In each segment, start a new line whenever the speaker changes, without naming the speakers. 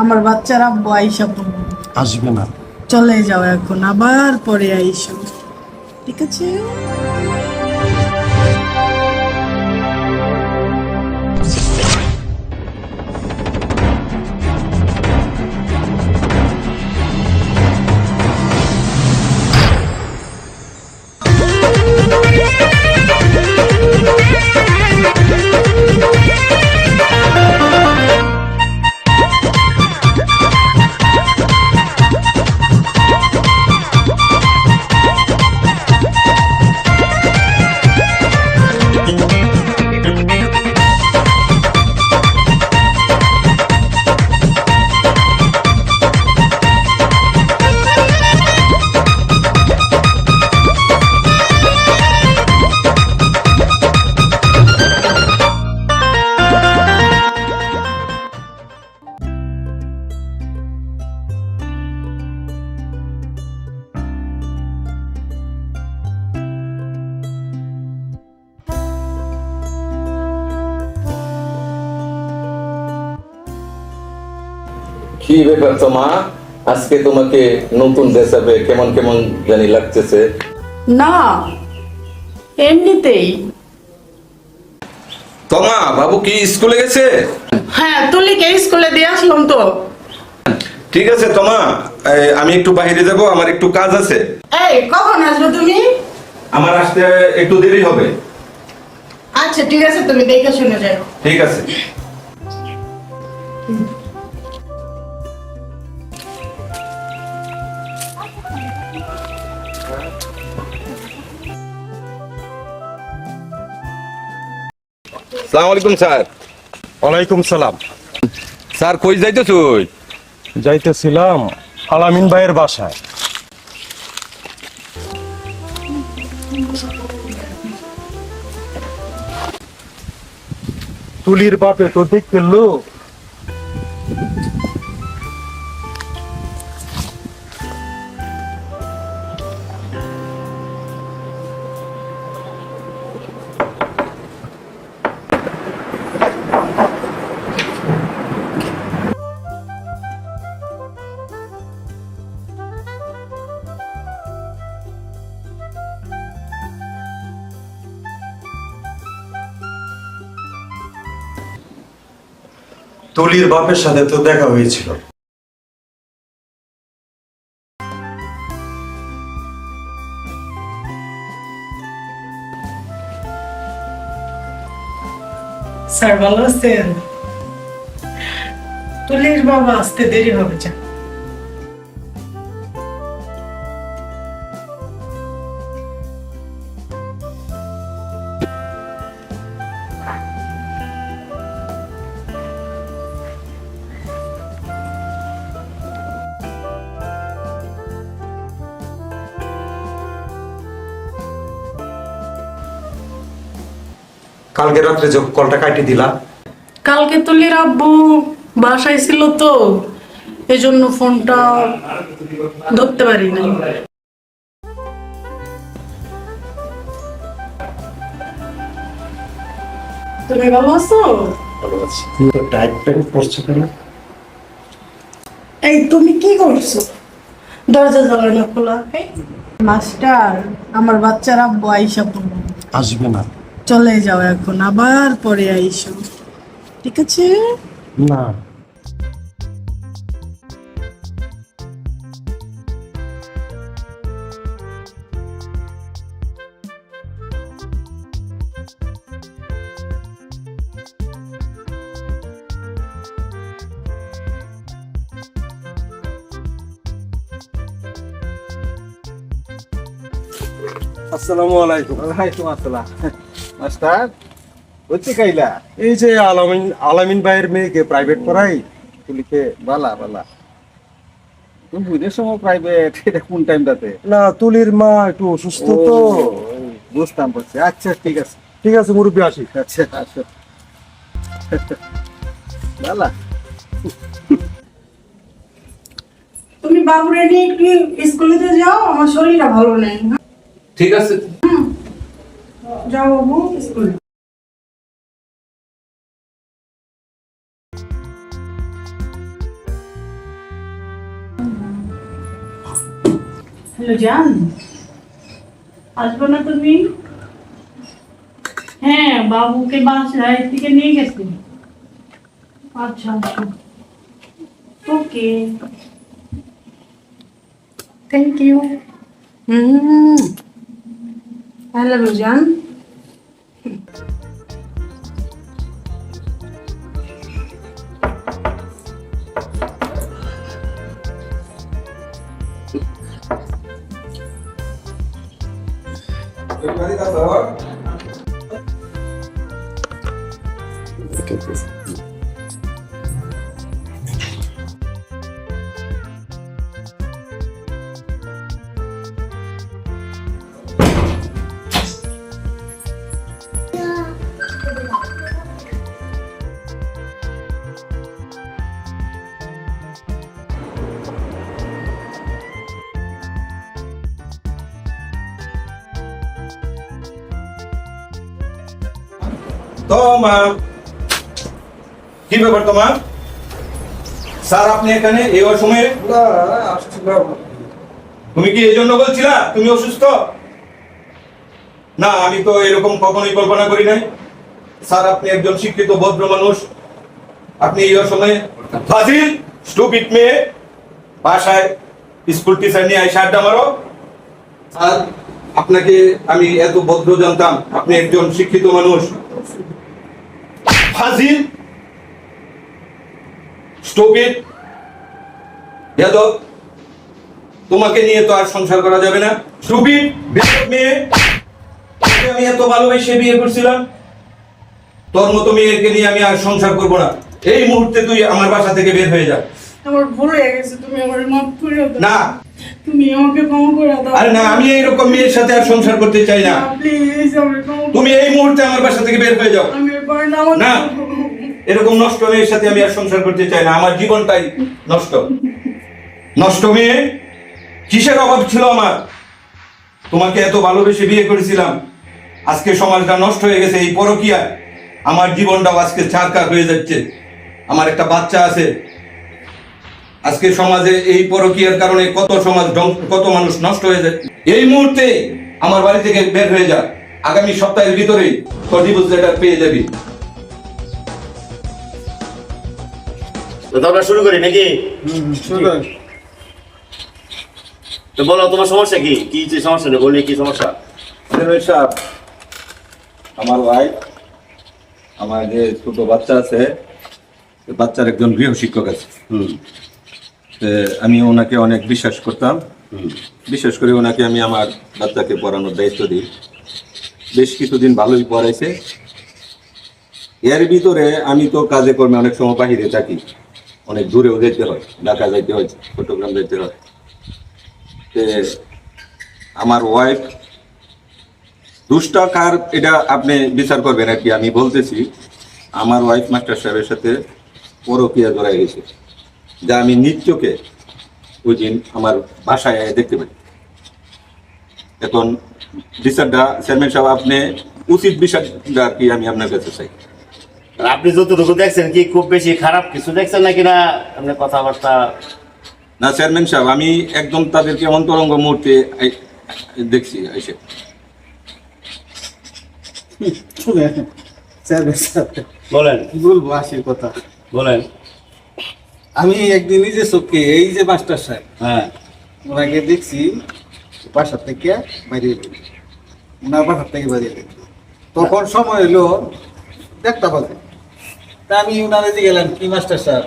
আমার বাচ্চারা আব্বু আইসা পড়বে।
আসবে না।
চলে যাও এখন আবার পরে আইসো। ঠিক আছে?
কি ব্যাপার তোমা? আজকে তোমাকে নতুন আপে কেমন কেমন জানি লাগতেছে।
না এমনিতেই।
তোমা বাবু কি স্কুলে গেছে?
হ্যাঁ তুলিকে স্কুলে দিয়ে আসলাম তো।
ঠিক আছে তোমা এই, আমি একটু বাইরে যাব আমার একটু কাজ আছে।
এই কখন আসবে তুমি?
আমার আসতে একটু দেরি হবে।
আচ্ছা ঠিক আছে তুমি দেখে শুনে যাও।
ঠিক আছে। সালাম আলাইকুম স্যার।
ওয়ালাইকুম সালাম।
স্যার কই যাইতো তুই
যাইতেছিলাম আলামিন ভাইয়ের বাসায়। তুলির বাপে তো দেখতে লোক। তুলির বাপের সাথে তো দেখা হয়েছিল।
স্যার, ভালো আছেন? তুলির বাবা আসতে দেরি হবে যা
কালকে রাত্রে যে কলটা কাটি দিলা?
কালকে তুলির আব্বু বাসায় ছিল তো এজন্য ফোনটা ধরতে পারি না তুমি ভালো আছো?
টাইট প্যান্ট পরছো কেন?
এই তুমি কি করছ? দরজা জ্বালানো খোলা। মাস্টার আমার বাচ্চারা আব্বু আইসা পড়ব
আসবে না।
চলে যাও এখন আবার পরে আইসো। ঠিক আছে?
না। আসসালামু আলাইকুম।
ওয়ালাইকুম আসসালাম। মাস্টার হচ্ছে কাইলা
এই যে আলামিন আলামিন ভাইয়ের মেয়েকে প্রাইভেট পড়াই
তুলিকে বালা বালা। তুমি বুঝের সময় প্রাইভেট এটা কোন টাইমটাতে
না তুলির মা একটু অসুস্থ তো।
বুঝতাম পারছি আচ্ছা ঠিক আছে।
ঠিক আছে মুরব্বী আসি।
আচ্ছা আচ্ছা বালা।
তুমি বাবুরে নিয়ে একটু স্কুলেতে যাও? আমার শরীরটা ভালো নেই।
ঠিক আছে।
যাও বাবু স্কুলে হ্যালো জান আসব না তুমি হ্যাঁ বাবুকে বাসায় থেকে নিয়ে গেছি আচ্ছা আচ্ছা okay thank you hmm Helal hocam.
তোমা কি ব্যাপার তোমা স্যার আপনি এখানে এই অসময়ে? তুমি কি এই জন্য বলছিলা? তুমি অসুস্থ? না আমি তো এরকম কখনোই কল্পনা করি নাই। স্যার আপনি একজন শিক্ষিত ভদ্র মানুষ। আপনি এই অসময়ে ফাজিল স্টুপিড মেয়ে। বাসায় স্কুল টিচার নিয়ে আইসা আড্ডা মারো। আর আপনাকে আমি এত ভদ্র জানতাম। আপনি একজন শিক্ষিত মানুষ। ফাজিল স্টুপিড যাদব তোমাকে নিয়ে তো আর সংসার করা যাবে না। স্টুপিড বেয়াদব মেয়ে আমি এত ভালোবেসে বিয়ে করছিলাম তোর মতো মেয়েকে নিয়ে আমি আর সংসার করব না। এই মুহূর্তে তুই আমার বাসা থেকে বের হয়ে যা।
আমার ভুল হয়ে গেছে তুমি আমার মাফ করে দাও।
না।
তুমি আমাকে ক্ষমা করে দাও।
আরে না আমি এইরকম মেয়ের সাথে আর সংসার করতে চাই না।
প্লিজ আমাকে
তুমি এই মুহূর্তে আমার বাসা থেকে বের হয়ে যাও।
না।
এরকম নষ্ট মেয়ের সাথে আমি আর সংসার করতে চাই না। আমার জীবনটাই নষ্ট। নষ্ট মেয়ে, কিসের অভাব ছিল আমার? তোমাকে এত ভালোবেসে বিয়ে করেছিলাম। আজকে সমাজটা নষ্ট হয়ে গেছে, এই পরকিয়া আমার জীবনটাও আজকে ছাড়কার হয়ে যাচ্ছে। আমার একটা বাচ্চা আছে। আজকে সমাজে এই পরকিয়ার কারণে কত সমাজ কত মানুষ নষ্ট হয়ে যায়। এই মুহূর্তে আমার বাড়ি থেকে বের হয়ে যা আগামী সপ্তাহের ভিতরে তোর ডিভোর্স লেটার পেয়ে যাবি।
তো আমরা শুরু করি নাকি? তো বলো তোমার সমস্যা কি? কি যে সমস্যা নেই বলি কি সমস্যা?
সাহেব আমার ওয়াইফ আমার যে ছোট বাচ্চা আছে বাচ্চার একজন গৃহ শিক্ষক আছে।
হুম।
আমি ওনাকে অনেক বিশ্বাস করতাম।
হুম।
বিশেষ করে ওনাকে আমি আমার বাচ্চাকে পড়ানোর দায়িত্ব দিই। বেশ কিছুদিন ভালোই পড়াইছে। এর ভিতরে আমি তো কাজে কর্মে অনেক সময় বাহিরে থাকি। অনেক দূরেও যেতে হয়, ঢাকা যাইতে হয়, চট্টগ্রাম যেতে হয়। আমার ওয়াইফ দুষ্টা কার এটা আপনি বিচার করবেন আর কি, আমি বলতেছি, আমার ওয়াইফ মাস্টার সাহেবের সাথে পরকিয়া জড়াই গেছে, যা আমি চোখে ওই দিন আমার বাসায় দেখতে পাই। এখন বিচারটা চেয়ারম্যান সাহেব আপনি উচিত বিচারটা আর কি আমি আপনার কাছে চাই।
আপনি যতটুকু দেখছেন কি খুব বেশি খারাপ কিছু দেখছেন নাকি না? আপনার কথাবার্তা
না চেয়ারম্যান সাহেব আমি একদম তাদেরকে অন্তরঙ্গ মুহূর্তে দেখছি এসে।
শুনেন স্যার স্যার
বলেন।
কি বলব আসির কথা?
বলেন।
আমি একদিন নিজে চোখে এই যে মাস্টার সাহেব
হ্যাঁ।
ওনাকে দেখছি বাসার থেকে বাইরে। ওনার বাসার থেকে বাইরে। তখন সময় এলো দেখতে পাবে তা আমি ওনারে দিয়ে গেলাম কি মাস্টার স্যার?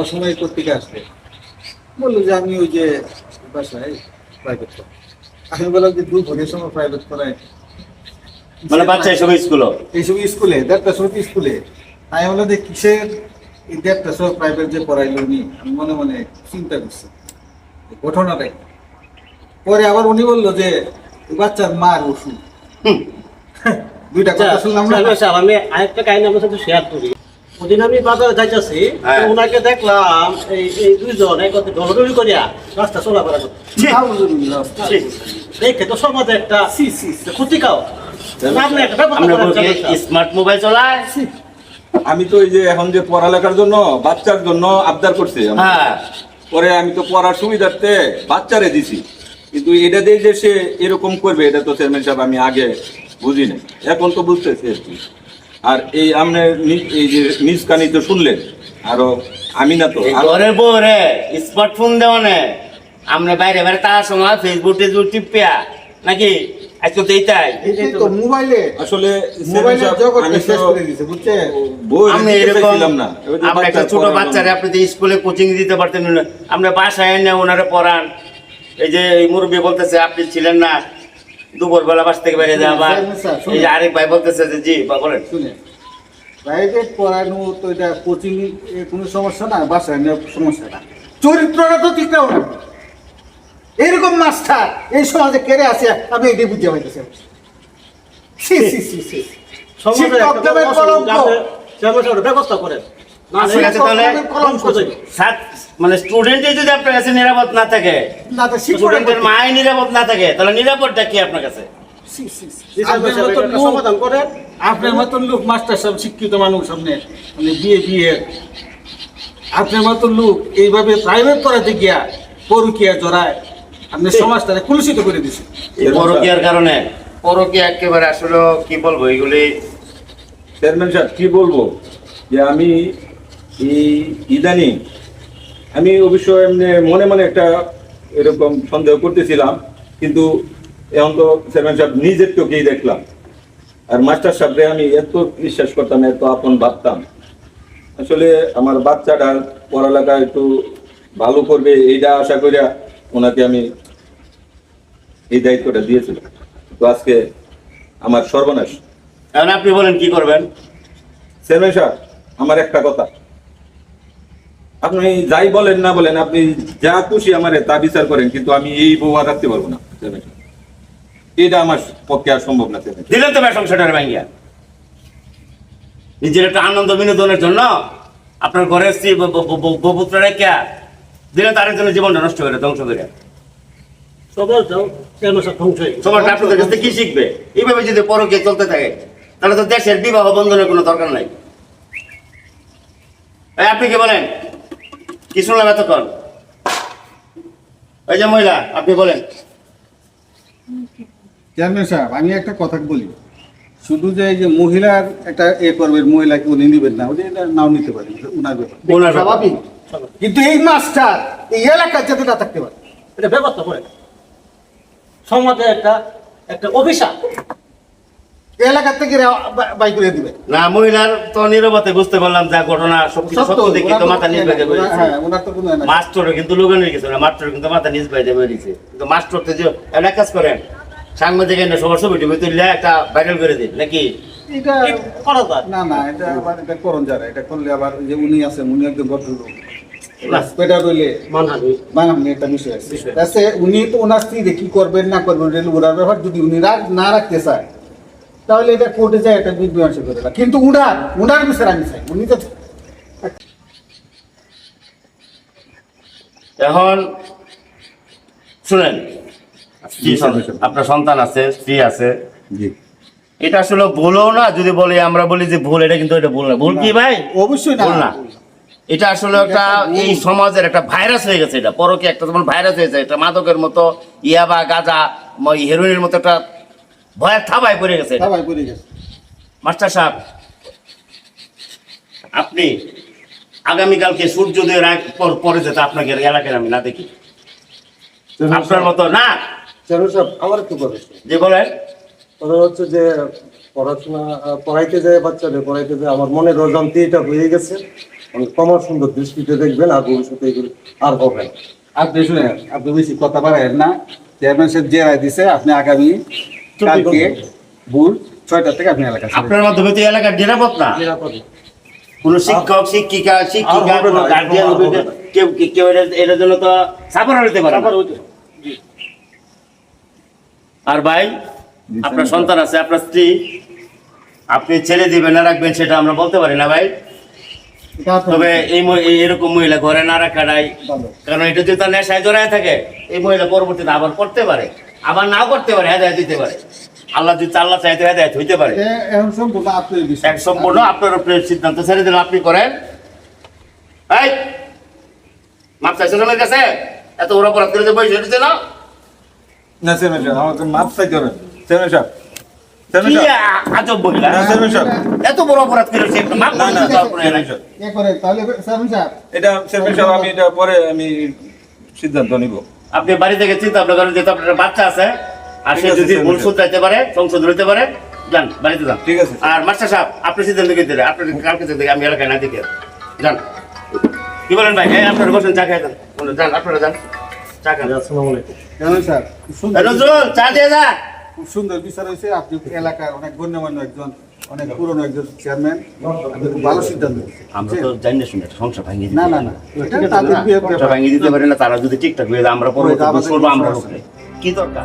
অসময় পত্রিকা আসবে? বলল যে আমি ওই যে বাসায় প্রাইভেট আমি বললাম যে দু ভোরের সময় প্রাইভেট করায়
মানে বাচ্চা এসব স্কুলও
এইসব স্কুলে দেড়টার সময় স্কুলে। আমি বললাম যে কিসের এই দেড়টার সময় প্রাইভেট যে পড়াইলো উনি? আমি মনে মনে চিন্তা করছি। ঘটনাটাই পরে আবার উনি বলল যে বাচ্চার মার ওষুধ। দুইটা কথা শুনলাম না।
আচ্ছা, আমি আরেকটা কাহিনী আপনার সাথে শেয়ার করি। ওদিন আমি বাজারে যাইতেছি
হ্যাঁ।
ওনাকে দেখলাম এই এই দুইজন একত্রে ডলডলি করিয়া রাস্তা চলাফেরা দেখে তো সমাজে একটা। ক্ষতিকাও।
স্মার্ট মোবাইল চলায়?
আমি তো এই যে এখন যে পড়ালেখার জন্য বাচ্চার জন্য আবদার করছি
হ্যাঁ।
পরে আমি তো পড়ার সুবিধার্থে বাচ্চারে দিছি। কিন্তু এটা দিয়ে যে সে এরকম করবে এটা তো চেয়ারম্যান সাহেব আমি আগে বুঝি নাই। এখন তো বুঝতেছি আর কি। আর এই আপনি এই যে নিজ কানি তো শুনলেন। আরও আমি না তো
স্মার্টফোন দেওয়া নে। আমরা বাইরে বাইরে তার সময় ফেসবুক টেসবুক টিপিয়া। নাকি? আজকে তো এইটাই।
এই তো মোবাইলে।
আসলে
মোবাইলের
চেয়ারম্যান আমি
শেষ করে দিয়েছে বুঝছেন?
বই
এরকম
না। ওই
একটা ছোট বাচ্চারে আপনি স্কুলে কোচিং দিতে পারতেন না। আপনি বাসায় এনে ওনারে পড়ান। এই যে এই মুরব্বী বলতেছে আপনি ছিলেন না দুপুর বেলা বাস থেকে বেরিয়ে
শুনুন।
এই যে আরেক ভাই বলতেছে যে জি বা বলেন।
প্রাইভেট পড়ানো তো এটা কোচিং কোনো সমস্যা না বাসায় সমস্যা না। চরিত্রটা তো ঠিক না এরকম মাস্টার এই সমাজে কেড়ে আছে আমি এটাই বুঝতে সি সি সি সি
ব্যবস্থা করেন।
তাহলে
কলঙ্ক।
মানে স্টুডেন্টে যদি আপনার কাছে নিরাপদ না থাকে
না তো শিক্ষকদের
স্টুডেন্টের মায় নিরাপদ না থাকে তাহলে নিরাপদটা কি আপনার কাছে?
সমাধান করেন।
আপনার মতন লোক মাস্টার সব শিক্ষিত মানুষ সামনে মানে বিয়ে বিয়ে। আপনার মতন লোক এইভাবে প্রাইভেট পড়াতে গিয়া পরকিয়া জড়ায় আপনি সমাজটাকে কলুষিত করে দিছে।
পরকীয়ার কারণে? পরকীয়া একেবারে আসলে কি বলব এগুলি
চেয়ারম্যান সাহেব কি বলব? যে আমি এই ইদানিং আমি অবশ্য এমনি মনে মনে একটা এরকম সন্দেহ করতেছিলাম কিন্তু এখন তো চেয়ারম্যান সাহেব নিজের চোখেই দেখলাম। আর মাস্টার সাহেবরে আমি এত বিশ্বাস করতাম এত আপন ভাবতাম। আসলে আমার বাচ্চাটা পড়ালেখা একটু ভালো করবে এইটা আশা করিয়া ওনাকে আমি এই দায়িত্বটা দিয়েছিলাম। তো আজকে আমার সর্বনাশ।
এখন আপনি বলেন কি করবেন?
চেয়ারম্যান সাহেব আমার একটা কথা। আপনি যাই বলেন না বলেন আপনি যা খুশি আমারে তা বিচার করেন কিন্তু আমি এই বউ আর রাখতে পারব না। এটা আমার পক্ষে আর সম্ভব না।
দিলেন তো ভাই সংসারের ভাঙ্গিয়া। নিজের একটা আনন্দ বিনোদনের জন্য আপনার ঘরের স্ত্রী বপুত্র রেখা দিলে তার জন্য জীবনটা নষ্ট করে ধ্বংস করে আপনাদের কাছ কি শিখবে? এইভাবে যদি পরকে চলতে থাকে তাহলে তো দেশের বিবাহ বন্ধনের কোনো দরকার নাই। আপনি কি বলেন? কি শুনলাম এতক্ষণ? ওই যে মহিলা আপনি বলেন।
চেয়ারম্যান সাহেব আমি একটা কথা বলি। শুধু যে এই যে মহিলার একটা এ করবেন মহিলাকে উনি নিবেন না উনি এটা নাও নিতে পারেন উনার ব্যাপার।
ওনার ব্যাপার।
স্বাভাবিক। কিন্তু এই মাস্টার এই এলাকায় যাতে না থাকতে পারে
এটা ব্যবস্থা করেন সমাজে একটা একটা অভিশাপ।
এলাকা থেকে বাই করে দিবেন
না মহিলার তো নিরবতে বুঝতে পারলাম যা ঘটনা সত্য দেখি তো মাথা নিজ বাইতে
হ্যাঁ ওনার তো কোনো এ নাই।
মাস্টারও কিন্তু লোকানোর কিছু না মাস্টার কিন্তু মাথা নিজ বাইতে বেরিয়েছে কিন্তু মাস্টার তো যে এমন কাজ করেন সাংবাদিক এনে সবার ছবি টবি তুললে একটা ভাইরাল করে দিন নাকি?
এটা
করা যায়?
না না এটা আবার এটা করণ যারা এটা করলে আবার যে উনি আছেন উনি একদম ভদ্রলোক। উনি তো ওনার স্ত্রী কি করবেন না করবেন এটা ওনার ব্যাপার। যদি উনি না রাখতে চায় তাহলে এটা কোর্টে যায় এটা বিধ্বংস করে দেয়। কিন্তু উনার উনার বিষয় আমি চাই উনি তো
এখন শুনেন আপনার সন্তান আছে স্ত্রী আছে।
জি।
এটা আসলে ভুলও না যদি বলি আমরা বলি যে ভুল এটা কিন্তু এটা ভুল না। ভুল কি ভাই?
অবশ্যই
ভুল
না।
এটা আসলে একটা এই সমাজের একটা ভাইরাস হয়ে গেছে এটা পরকে একটা যেমন ভাইরাস হয়েছে এটা মাদকের মতো ইয়াবা গাঁজা হেরোইনের মতো একটা ভয়ের থাবায় পড়ে গেছে।
করে গেছে।
মাস্টার সাহেব আপনি আগামীকালকে সূর্যোদয়ের আগ পর- পরে যেতে আপনাকে এলাকায় আমি না দেখি। আপনার মতো না।
সাহেব আমার একটু কথা
যে বলেন।
কথা হচ্ছে যে পড়াশোনা পড়াইতে যায় বাচ্চাদের পড়াইতে যায় আমার মনে রোজান্তি এটা হয়ে গেছে। আমি কমার সুন্দর দৃষ্টিতে দেখবেন আর ভবিষ্যতে এগুলো আর হবে না।
আপনি শুনেন আপনি বেশি কথা বাড়ায়েন না। চেয়ারম্যান সাহেব যে রায় দিছে আপনি আগামী কালকে ভোর ছয়টা থেকে আপনি এলাকা
আপনার মাধ্যমে তো এলাকার নিরাপদ না? কোনো শিক্ষক শিক্ষিকা শিক্ষিকা
আর
কোনো গার্জিয়ান
আর হবে না।
কেউ কেউ এটার জন্য তো সাফার হতে পারে না।
আবার ওই যে-
আর ভাই আপনার সন্তান আছে আপনার স্ত্রী আপনি ছেড়ে দিবেন না রাখবেন সেটা আমরা বলতে পারি না ভাই। তবে এই এরকম মহিলা ঘরে না রাখাটাই
ভালো।
কারণ এটা যদি তার নেশায় জড়ায় থাকে এই মহিলা পরবর্তীতে আবার করতে পারে। আবার নাও করতে পারে হেদায়ত দিতে পারে। আল্লাহ যদি আল্লাহ চাইতে হেদায়ত হইতে পারে।
এ- এখন সম্পূর্ণ আপনার
এক সম্পূর্ণ আপনার উপরে সিদ্ধান্ত ছেড়ে দিলাম আপনি করেন। এই মাপ চাইছো আমার কাছে? এত বড় অপরাধ করে যে বসে দিতে না?
না চেয়ারম্যান সাহেব আমাকে মাপ চাইতে হবে। চেয়ারম্যান সাহেব
আজব এত বড় অপরাধ করেছে মাপ
না না
তাহলে
এটা চেয়ারম্যান সাহেব আমি এটা পরে আমি সিদ্ধান্ত নিব।
আপনি বাড়ি থেকে চিন্তা ভাবনা করেন যেহেতু আপনার বাচ্চা আছে আর সে যদি ভুল
স্যার।
শুধরাইতে পারে সংশোধন হইতে পারে যান বাড়িতে যান।
ঠিক আছে,
আর মাস্টার সাহেব আপনি সিদ্ধান্ত কিন্তু দিলে আপনি কালকে থেকে আমি এলাকায় না দেখে। যান। কি বলেন ভাই? হ্যাঁ আপনার বসেন চা খাই যান যান আপনারা যান। চা খান।
আসসালামু আলাইকুম।
কেমন স্যার সুন্দর
এই নজরুল চা দিয়ে যা
খুব সুন্দর বিচার হয়েছে। আপনি এলাকার অনেক গণ্যমান্য একজন অনেক পুরনো একজন চেয়ারম্যান ভালো সিদ্ধান্ত।
আমরা তো জানি না শুনে সংসার ভাঙিয়ে
না না না।
ভাঙিয়ে দিতে পারে না তারা যদি ঠিকঠাক হয়ে যায় আমরা পরে আমরা কি দরকার?